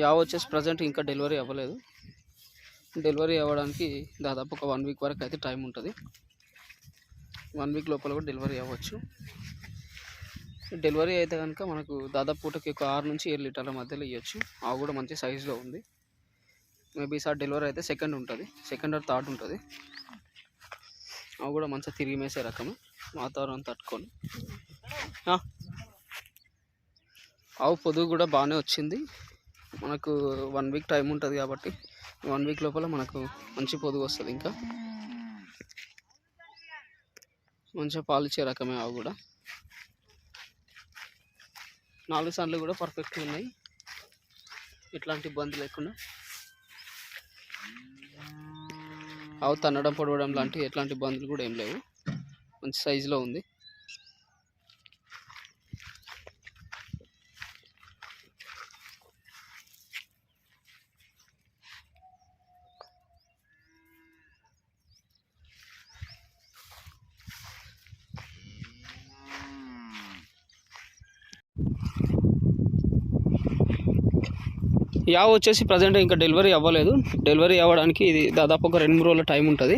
యావ వచ్చేసి ప్రజెంట్ ఇంకా డెలివరీ అవ్వలేదు. డెలివరీ అవ్వడానికి దాదాపు ఒక వన్ వీక్ వరకు అయితే టైం ఉంటుంది. వన్ వీక్ లోపల కూడా డెలివరీ అవ్వచ్చు. డెలివరీ అయితే కనుక మనకు దాదాపు పూటకి ఒక ఆరు నుంచి ఏడు లీటర్ల మధ్యలో ఇవ్వచ్చు అవి కూడా మంచి సైజులో ఉంది. మేబీ ఈసారి డెలివరీ అయితే సెకండ్ ఉంటుంది. సెకండ్ ఆర్ థర్డ్ ఉంటుంది. అవి కూడా మంచిగా తిరిగి మేసే రకము వాతావరణం తట్టుకొని. ఆవు పొదుగు కూడా బాగానే వచ్చింది. మనకు వన్ వీక్ టైం ఉంటుంది కాబట్టి వన్ వీక్ లోపల మనకు మంచి పొదుగు వస్తుంది ఇంకా. మంచిగా పాలు ఇచ్చే రకమే ఆవు కూడా. నాలుగు సార్లు కూడా పర్ఫెక్ట్ ఉన్నాయి. ఎట్లాంటి ఇబ్బంది లేకుండా. ఆవు తన్నడం పడవడం లాంటి ఎట్లాంటి ఇబ్బందులు కూడా ఏం లేవు. మంచి సైజులో ఉంది. యావ వచ్చేసి ప్రజెంట్ ఇంకా డెలివరీ అవ్వలేదు. డెలివరీ అవ్వడానికి ఇది దాదాపు ఒక రెండు మూడు రోజుల టైం ఉంటుంది.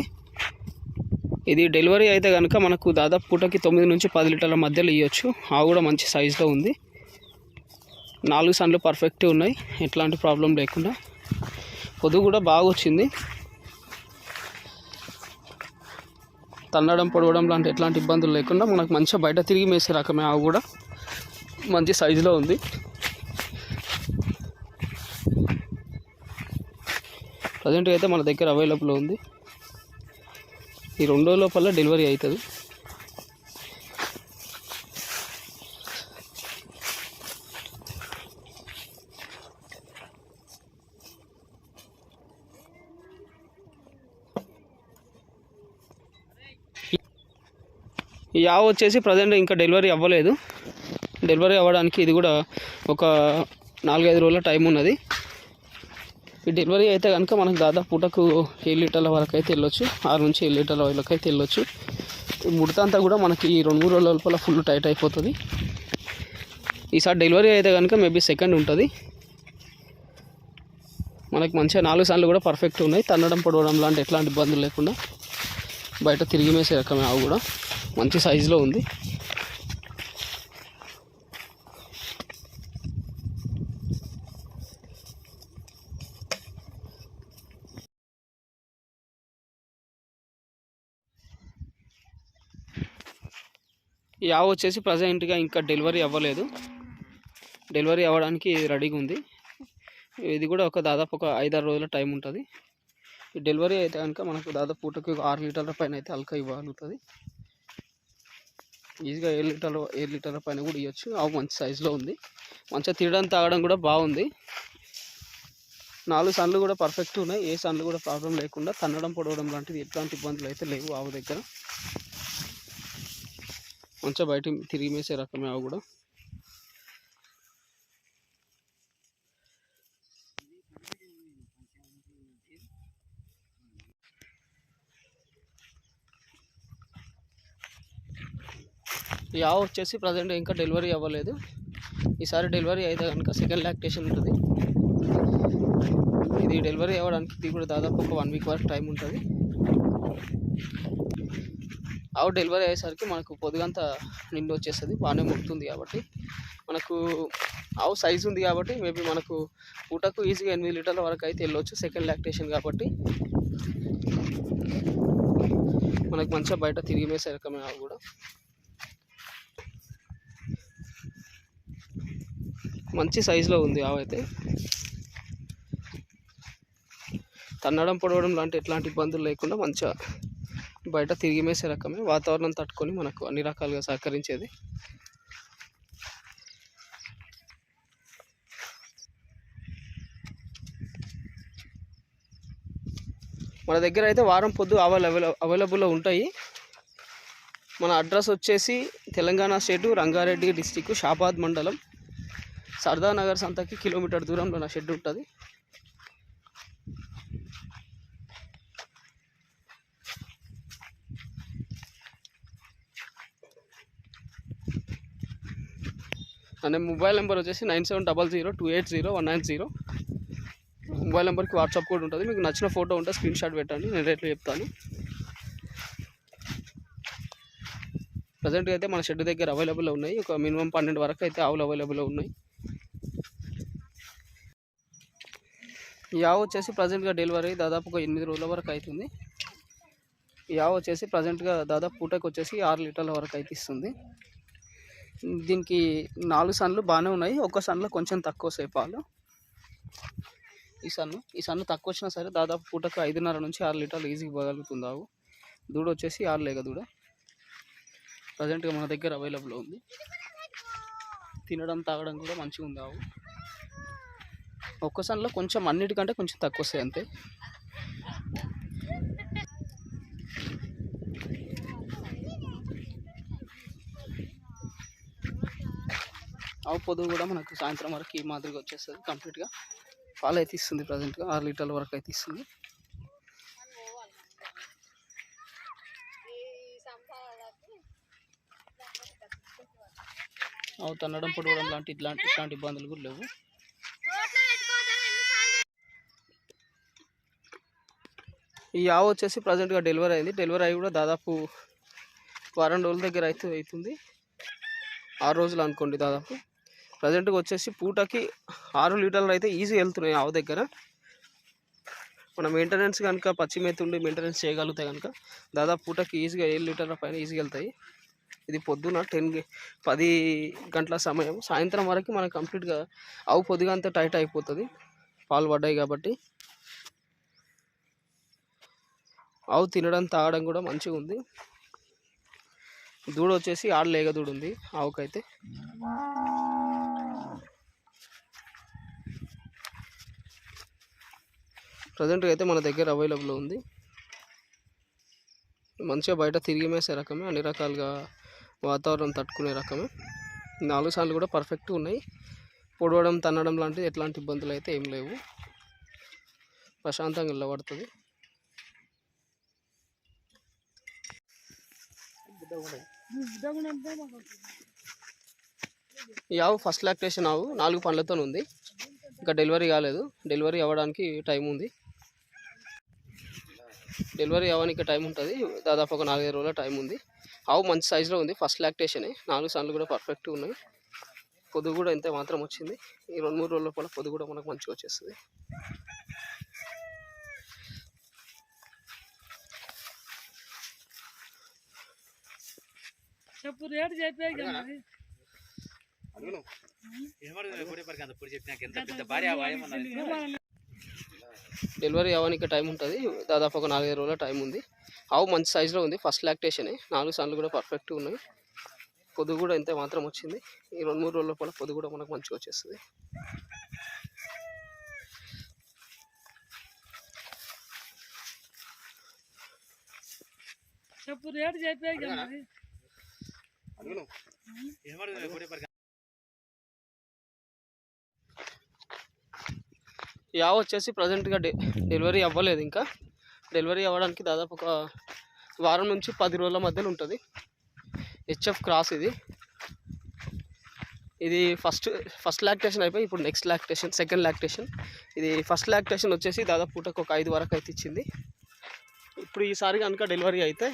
ఇది డెలివరీ అయితే కనుక మనకు దాదాపు పూటకి తొమ్మిది నుంచి పది లీటర్ల మధ్యలో ఇవ్వచ్చు ఆవు కూడా మంచి సైజులో ఉంది. నాలుగు సన్లు పర్ఫెక్ట్గా ఉన్నాయి. ఎట్లాంటి ప్రాబ్లం లేకుండా. పొదుగు కూడా బాగా వచ్చింది. తన్నడం పొడవడం లాంటి ఎట్లాంటి ఇబ్బందులు లేకుండా మనకు మంచిగా బయట తిరిగి మేసే రకమే ఆవు కూడా. మంచి సైజులో ఉంది. ప్రజెంట్ అయితే మన దగ్గర అవైలబుల్ ఉంది. ఈ రెండు రోజుల లోపల డెలివరీ అవుతుంది. ఈ యావ వచ్చేసి ప్రజెంట్ ఇంకా డెలివరీ అవ్వలేదు. డెలివరీ అవ్వడానికి ఇది కూడా ఒక నాలుగైదు రోజుల టైం ఉన్నది. ఈ డెలివరీ అయితే కనుక మనకు దాదాపు పూటకు ఏడు లీటర్ల వరకు అయితే వెళ్ళొచ్చు. ఆరు నుంచి ఏడు లీటర్ల వరకు అయితే వెళ్ళొచ్చు ముడత అంతా కూడా మనకి ఈ రెండు మూడు రోజుల లోపల ఫుల్ టైట్ అయిపోతుంది. ఈసారి డెలివరీ అయితే కనుక మేబీ సెకండ్ ఉంటుంది. మనకి మంచిగా నాలుగు సార్లు కూడా పర్ఫెక్ట్ ఉన్నాయి. తన్నడం పొడవడం లాంటి ఎట్లాంటి ఇబ్బందులు లేకుండా బయట తిరిగి మేసే రకమే ఆవు కూడా మంచి సైజులో ఉంది. ఈ ఆవు వచ్చేసి ప్రజెంట్గా ఇంకా డెలివరీ అవ్వలేదు. డెలివరీ అవ్వడానికి రెడీగా ఉంది. ఇది కూడా ఒక దాదాపు ఒక ఐదారు రోజుల టైం ఉంటుంది. ఈ డెలివరీ అయితే కనుక మనకు దాదాపు పూటకి ఒక ఆరు లీటర్ల పైన అయితే అల్కా ఇవ్వగలుగుతుంది. ఈజీగా ఏడు లీటర్ల ఏడు లీటర్ల పైన కూడా ఇవ్వచ్చు ఆవు మంచి సైజులో ఉంది. మంచిగా తినడం తాగడం కూడా బాగుంది. నాలుగు సన్లు కూడా పర్ఫెక్ట్ ఉన్నాయి. ఏ సన్లు కూడా ప్రాబ్లం లేకుండా తన్నడం పొడవడం లాంటిది ఎట్లాంటి ఇబ్బందులు అయితే లేవు ఆవు దగ్గర. మంచిగా బయట తిరిగి మేసే రకమే అవి కూడా. ఈ ఆవు వచ్చేసి ప్రజెంట్ ఇంకా డెలివరీ అవ్వలేదు. ఈసారి డెలివరీ అయితే కనుక సెకండ్ లాక్టేషన్ ఉంటుంది. ఇది డెలివరీ అవ్వడానికి ఇది కూడా దాదాపు ఒక వన్ వీక్ వరకు టైం ఉంటుంది. ఆవు డెలివరీ అయ్యేసరికి మనకు పొదుగంతా నిండు వచ్చేస్తుంది బాగానే ముక్కుతుంది కాబట్టి. మనకు ఆవు సైజ్ ఉంది కాబట్టి మేబీ మనకు పూటకు ఈజీగా ఎనిమిది లీటర్ల వరకు అయితే వెళ్ళొచ్చు సెకండ్ లాక్టేషన్ కాబట్టి. మనకు మంచిగా బయట తిరిగి మేసే రకమే ఆవు కూడా. మంచి సైజులో ఉంది ఆవు అయితే. తన్నడం పొడవడం లాంటి ఎట్లాంటి ఇబ్బందులు లేకుండా మంచిగా బయట తిరిగి మేసే రకమే. వాతావరణం తట్టుకొని మనకు అన్ని రకాలుగా సహకరించేది. మన దగ్గర అయితే వారం పొద్దు అవైలబుల్ అవైలబుల్లో ఉంటాయి. మన అడ్రస్ వచ్చేసి తెలంగాణ స్టేటు రంగారెడ్డి డిస్టిక్ షాబాద్ మండలం. సర్దానగర్ సంతకి కిలోమీటర్ దూరంలో నా షెడ్ ఉంటుంది. నా మొబైల్ నెంబర్ వచ్చేసి nine seven double zero two eight zero one nine zero. Mobile నెంబర్కి వాట్సాప్ కూడా ఉంటుంది. మీకు నచ్చిన ఫోటో ఉంటే స్క్రీన్ షాట్ పెట్టండి. నేను రేట్లు చెప్తాను. ప్రజెంట్గా అయితే మన షెడ్ దగ్గర అవైలబుల్ ఉన్నాయి. ఒక మినిమం పన్నెండు వరకు అయితే ఆవులు అవైలబుల్ ఉన్నాయి. ఈ ఆవు వచ్చేసి ప్రజెంట్గా డెలివరీ దాదాపు ఒక ఎనిమిది రోజుల వరకు అవుతుంది. ఈ ఆవు వచ్చేసి ప్రజెంట్గా దాదాపు పూటకి వచ్చేసి ఆరు లీటర్ల వరకు అయితే ఇస్తుంది. దీనికి నాలుగు సన్లు బాగానే ఉన్నాయి. ఒక్క సన్లో కొంచెం తక్కువ వస్తాయి పాలు ఈ సన్ను ఈ సన్ను తక్కువ వచ్చినా సరే దాదాపు పూటకు ఐదున్నర నుంచి ఆరు లీటర్లు ఈజీగా ఇవ్వగలుగుతుంది ఆవు. దూడ వచ్చేసి ఆరు లేక దూడ. ప్రజెంట్గా మన దగ్గర అవైలబుల్ ఉంది. తినడం తాగడం కూడా మంచిగా ఉంది ఆవు. ఒక్క సన్లో కొంచెం అన్నిటికంటే కొంచెం తక్కువ వస్తాయి అంతే. ఆవు పొదువు కూడా మనకు సాయంత్రం వరకు ఈ మాదిరిగా వచ్చేస్తుంది కంప్లీట్గా. పాలు అయితే ఇస్తుంది ప్రజెంట్గా ఆరు లీటర్ల వరకు అయితే ఇస్తుంది. ఆవు తన్నడం పొడవడం లాంటి ఇట్లాంటి ఇట్లాంటి ఇబ్బందులు కూడా లేవు. ఈ ఆవు వచ్చేసి ప్రజెంట్గా డెలివరీ అయింది. డెలివరీ అయ్యి కూడా దాదాపు వారం రోజుల దగ్గర అయితే అవుతుంది. ఆరు రోజులు అనుకోండి దాదాపు. ప్రజెంట్గా వచ్చేసి పూటకి ఆరు లీటర్లు అయితే ఈజీ వెళ్తున్నాయి ఆవు దగ్గర. మన మెయింటెనెన్స్ కనుక పచ్చి మేత ఉండి మెయింటెనెన్స్ చేయగలిగితే కనుక దాదాపు పూటకి ఈజీగా ఏడు లీటర్ల పైన ఈజీగా వెళ్తాయి. ఇది పొద్దున టెన్ పది గంటల సమయం. సాయంత్రం వరకు మనకు కంప్లీట్గా ఆవు పొద్దుగా అంతా టైట్ అయిపోతుంది. పాలు పడ్డాయి కాబట్టి ఆవు తినడం తాగడం కూడా మంచిగా ఉంది. దూడ వచ్చేసి ఆడ లేగ ఉంది ఆవుకైతే. ప్రజెంట్గా అయితే మన దగ్గర అవైలబుల్ ఉంది. మంచిగా బయట తిరిగి మేసే రకమే అన్ని రకాలుగా వాతావరణం తట్టుకునే రకమే. నాలుగు సార్లు కూడా పర్ఫెక్ట్గా ఉన్నాయి. పొడవడం తన్నడం లాంటిది ఎట్లాంటి ఇబ్బందులు అయితే ఏం లేవు. ప్రశాంతంగా నిలబడుతుంది. ఈ ఆవు ఫస్ట్ లాక్టేషన్ ఆవు నాలుగు పండ్లతో ఉంది. ఇంకా డెలివరీ కాలేదు. డెలివరీ అవ్వడానికి టైం ఉంది. డెలివరీ అవ్వడానికి టైం ఉంటుంది. దాదాపు ఒక నాలుగైదు రోజుల టైం ఉంది. ఆవు మంచి సైజులో ఉంది. ఫస్ట్ లాక్టేషనే. నాలుగు సార్లు కూడా పర్ఫెక్ట్గా ఉన్నాయి. పొదుగు కూడా ఇంత మాత్రం వచ్చింది. ఈ రెండు మూడు రోజుల లోపల పొదుగు కూడా మనకు మంచిగా వచ్చేస్తుంది. చెప్పు రేటు చెప్పే డెలివరీ అవ్వడానికి టైం ఉంటుంది. దాదాపు ఒక నాలుగైదు రోజుల టైం ఉంది. ఆవు మంచి సైజులో ఉంది. ఫస్ట్ లాక్టేషనే. నాలుగు సార్లు కూడా పర్ఫెక్ట్గా ఉన్నాయి. పొదుగు కూడా ఇంత మాత్రం వచ్చింది. ఈ రెండు మూడు రోజుల లోపల పొదుగు కూడా మనకు మంచిగా వచ్చేస్తుంది. చెప్పు రేటు చెప్పే ఈ వచ్చేసి ప్రజెంట్గా డె డెలివరీ అవ్వలేదు ఇంకా. డెలివరీ అవ్వడానికి దాదాపు ఒక వారం నుంచి పది రోజుల మధ్యలో ఉంటుంది. హెచ్ఎఫ్ క్రాస్ ఇది. ఇది ఫస్ట్ ఫస్ట్ లాక్టేషన్ అయిపోయి ఇప్పుడు నెక్స్ట్ లాక్టేషన్ సెకండ్ లాక్టేషన్. ఇది ఫస్ట్ లాక్టేషన్ వచ్చేసి దాదాపు పూటకు ఒక ఐదు వరకు అయితే ఇచ్చింది. ఇప్పుడు ఈసారి కనుక డెలివరీ అయితే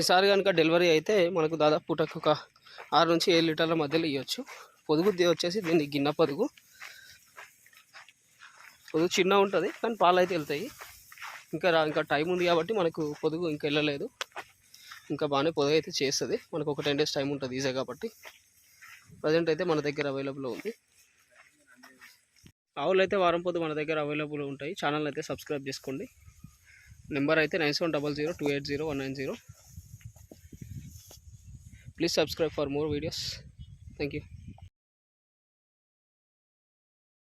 ఈసారి కనుక డెలివరీ అయితే మనకు దాదాపు పూటకు ఒక ఆరు నుంచి ఏడు లీటర్ల మధ్యలో ఇవ్వచ్చు పొదుగు వచ్చేసి దీన్ని గిన్నె పొదుగు. పొదుగు చిన్న ఉంటుంది కానీ పాలు అయితే వెళ్తాయి. ఇంకా ఇంకా టైం ఉంది కాబట్టి మనకు పొదుగు ఇంకా వెళ్ళలేదు. ఇంకా బాగానే పొదుగు అయితే చేస్తుంది. మనకు ఒక టెన్ డేస్ టైం ఉంటుంది ఈజీ కాబట్టి. ప్రజెంట్ అయితే మన దగ్గర అవైలబుల్లో ఉంది. ఆవులు అయితే వారం పొద్దు మన దగ్గర అవైలబుల్ ఉంటాయి. ఛానల్ అయితే సబ్స్క్రైబ్ చేసుకోండి. నెంబర్ అయితే nine seven double zero two eight zero one nine zero. please subscribe for more videos. Thank you.